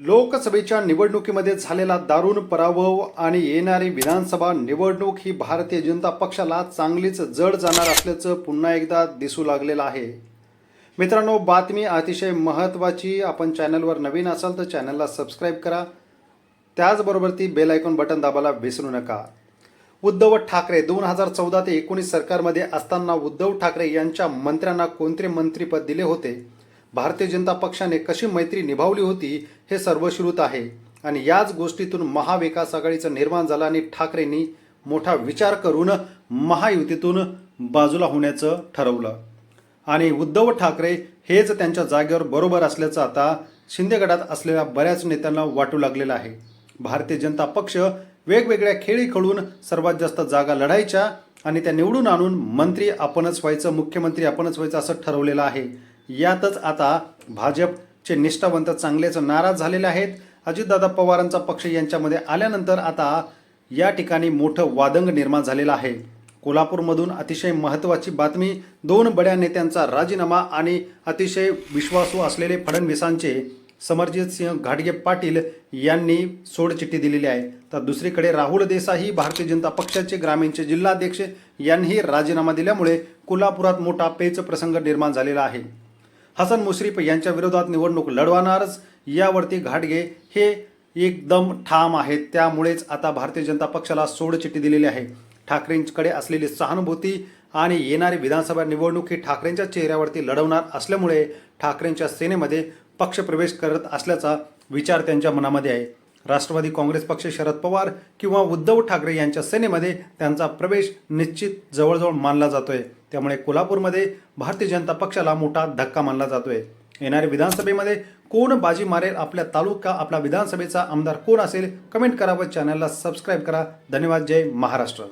लोकसभेच्या निवडणुकीमध्ये झालेला दारुण पराभव आणि येणारी विधानसभा निवडणूक ही भारतीय जनता पक्षाला चांगलीच जड जाणार असल्याचं पुन्हा एकदा दिसू लागलेलं आहे. मित्रांनो बातमी अतिशय महत्त्वाची. आपण चॅनलवर नवीन असाल तर चॅनलला सबस्क्राईब करा. त्याचबरोबर ती बेल आयकॉन बटन दाबायला विसरू नका. उद्धव ठाकरे दोन हजार चौदा ते एकोणीस सरकारमध्ये असताना उद्धव ठाकरे यांच्या मंत्र्यांना कोणते मंत्रीपद दिले होते? भारतीय जनता पक्षाने कशी मैत्री निभावली होती हे सर्वश्रुत आहे. आणि याच गोष्टीतून महाविकास आघाडीचं निर्माण झालं आणि ठाकरेंनी मोठा विचार करून महायुतीतून बाजूला होण्याचं ठरवलं. आणि उद्धव ठाकरे हेच त्यांच्या जागेवर बरोबर असल्याचं आता शिंदे गटात असलेल्या बऱ्याच नेत्यांना वाटू लागलेलं आहे. भारतीय जनता पक्ष वेगवेगळ्या खेळी खेळून सर्वात जास्त जागा लढायच्या आणि त्या निवडून आणून मंत्री आपणच व्हायचं मुख्यमंत्री आपणच व्हायचं असं ठरवलेलं आहे. यातच आता भाजपचे निष्ठावंत चांगलेच नाराज झालेले आहेत. अजितदादा पवारांचा पक्ष यांच्यामध्ये आल्यानंतर आता या ठिकाणी मोठं वादंग निर्माण झालेलं आहे. कोल्हापूरमधून अतिशय महत्त्वाची बातमी दोन बड्या नेत्यांचा राजीनामा आणि अतिशय विश्वासू असलेले फडणवीसांचे समरजित सिंह घाटगे पाटील यांनी सोडचिठ्ठी दिलेली आहे. तर दुसरीकडे राहुल देसाई भारतीय जनता पक्षाचे ग्रामीणचे जिल्हाध्यक्ष यांनीही राजीनामा दिल्यामुळे कोल्हापुरात मोठा पेच प्रसंग निर्माण झालेला आहे. हसन मुश्रीफ यांच्या विरोधात निवडणूक लढवणारच यावरती घाटगे हे एकदम ठाम आहेत. त्यामुळेच आता भारतीय जनता पक्षाला सोडचिठ्ठी दिलेली आहे. ठाकरेंकडे असलेली सहानुभूती आणि येणारी विधानसभा निवडणूक ही ठाकरेंच्या चेहऱ्यावरती लढवणार असल्यामुळे ठाकरेंच्या सेनेमध्ये पक्षप्रवेश करत असल्याचा विचार त्यांच्या मनामध्ये आहे. राष्ट्रवादी काँग्रेस पक्ष शरद पवार किंवा उद्धव ठाकरे यांच्या सेनेमध्ये त्यांचा प्रवेश निश्चित जवळजवळ मानला जातोय. त्यामुळे कोल्हापूरमध्ये भारतीय जनता पक्षाला मोठा धक्का मानला जातोय. येणाऱ्या विधानसभेमध्ये कोण बाजी मारेल आपल्या तालुका आपला विधानसभेचा आमदार कोण असेल कमेंट करा व चॅनलला सबस्क्राईब करा. धन्यवाद. जय महाराष्ट्र.